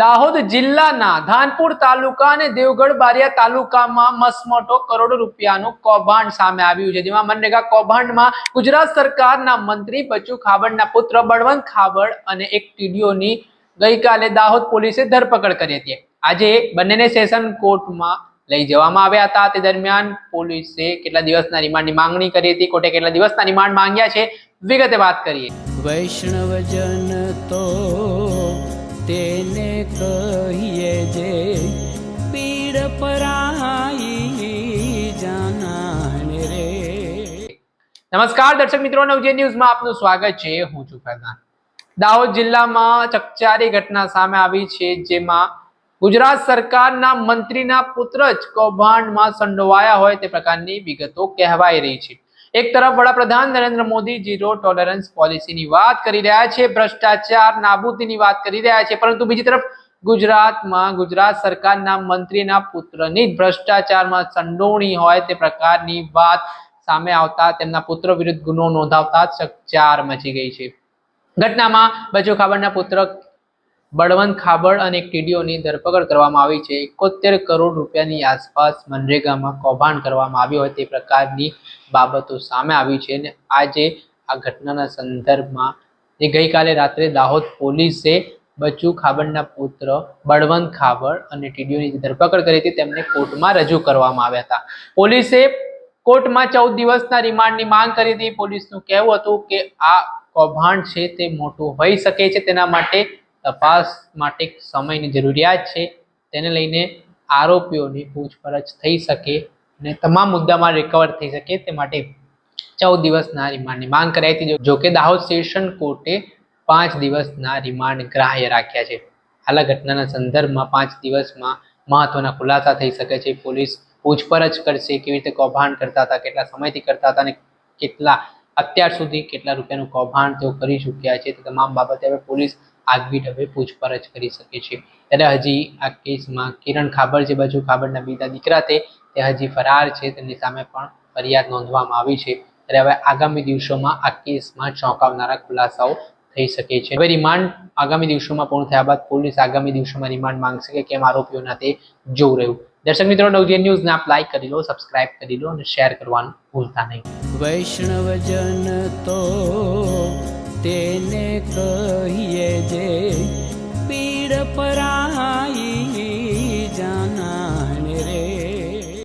દાહોદ જિલ્લાના ધાનપુર તાલુકા અને દેવગઢ બારિયા તાલુકામાં મસમોટો કરોડો રૂપિયાનું કૌભાંડ સામે આવ્યું છે. જેમાં મનરેગા કૌભાંડમાં ગુજરાત સરકારના મંત્રી બચુ ખાબડના પુત્ર બળવંત ખાબડ અને એક ટીડીઓની ગઈકાલે દાહોદ પોલીસે ધરપકડ કરી હતી. આજે બંનેને સેશન કોર્ટમાં લઈ જવામાં આવ્યા હતા. તે દરમિયાન પોલીસે કેટલા દિવસના રિમાન્ડની માંગણી કરી હતી? કોર્ટે કેટલા દિવસના રિમાન્ડ માંગ્યા છે? વિગતે વાત કરીએ. વૈષ્ણવજન તો તેને કહીએ જે પીડ પરાઈ જાનાને રે. નમસ્કાર, દર્શક મિત્રો, નવજે ન્યૂઝમાં આપનું સ્વાગત છે. હું છું ફરદાન દાહોદ જિલ્લામાં ચકચારી ઘટના સામે આવી છે, જેમાં ગુજરાત સરકારના મંત્રીના પુત્ર જ કૌભાંડમાં સંડોવાયા હોય તે પ્રકારની વિગતો કહેવાઈ રહી છે. એક તરફ વડાપ્રધાન નરેન્દ્ર મોદી ઝીરો ટોલરન્સ પોલિસીની વાત કરી રહ્યા છે, ભ્રષ્ટાચાર નાબૂદીની વાત કરી રહ્યા છે, પરંતુ બીજી તરફ ગુજરાતમાં ગુજરાત સરકારના મંત્રીના પુત્રની ભ્રષ્ટાચારમાં સંડોવણી હોય તે પ્રકારની વાત સામે આવતા તેમના પુત્ર વિરુદ્ધ ગુનો નોંધાવતા ચકચાર મચી ગઈ છે. ઘટનામાં બચુ ખાબડના પુત્ર બળવંત ખાબડ અને ટીડીઓની ધરપકડ કરવામાં આવી છે. એકોતેર કરોડ રૂપિયાની આસપાસ મનરેગામાં કૌભાંડ કરવામાં આવ્યું હોય તે પ્રકારની બાબતો સામે આવી છે અને આજે આ ઘટનાના સંદર્ભમાં જે ગઈકાલે રાત્રે દાહોદ પોલીસે બચુ ખાબડના પુત્ર, બળવંત ખાબડ અને ટીડીઓની ધરપકડ કરી હતી તેમને કોર્ટમાં રજૂ કરવામાં આવ્યા હતા. પોલીસે કોર્ટમાં ચૌદ દિવસના રિમાન્ડની માંગ કરી હતી. પોલીસનું કહેવું હતું કે આ કૌભાંડ છે તે મોટું હોઈ શકે છે તેના માટે તપાસ માટે સમયની જરૂરિયાત છે. તેને લઈને આરોપીઓની પૂછપરછ થઈ શકે અને તમામ મુદ્દામાં રિકવર થઈ શકે તે માટે ચૌદ દિવસના રિમાન્ડની માંગ કરાઈ હતી. જો કે દાહોદ સેશન કોર્ટે પાંચ દિવસના રિમાન્ડ ગ્રાહ્ય રાખ્યા છે. હાલ ઘટનાના સંદર્ભમાં પાંચ દિવસમાં મહત્વના ખુલાસા થઈ શકે છે. પોલીસ પૂછપરછ કરશે કેવી રીતે કૌભાંડ કરતા હતા, કેટલા સમયથી કરતા હતા અને કેટલા અત્યાર સુધી કેટલા રૂપિયાનું કૌભાંડ તેઓ કરી ચૂક્યા છે તે તમામ બાબતે હવે પોલીસ આગવી ઢબે પૂછપરછ કરી શકે છે. ત્યારે હજી આ કેસમાં કિરણ ખાબર જે બાજુ ખાબડના બીજા દીકરા તે હજી ફરાર છે. તેની સામે પણ ફરિયાદ નોંધવામાં આવી છે. ત્યારે હવે આગામી દિવસોમાં આ કેસમાં ચોંકાવનારા ખુલાસાઓ થઈ શકે છે. હવે રિમાન્ડ આગામી દિવસોમાં પૂર્ણ થયા બાદ પોલીસ આગામી દિવસોમાં રિમાન્ડ માંગશે કે કેમ આરોપીઓના તે જોવું રહ્યું. દર્શક મિત્રો, નવજીવન ન્યૂઝને આપ લાઈક કરી લો સબસ્ક્રાઇબ કરી લો અને શેર કરવાનું ભૂલતા નહીં. વૈષ્ણવજન તો તેને કહીએ જે પીડ પરાઈ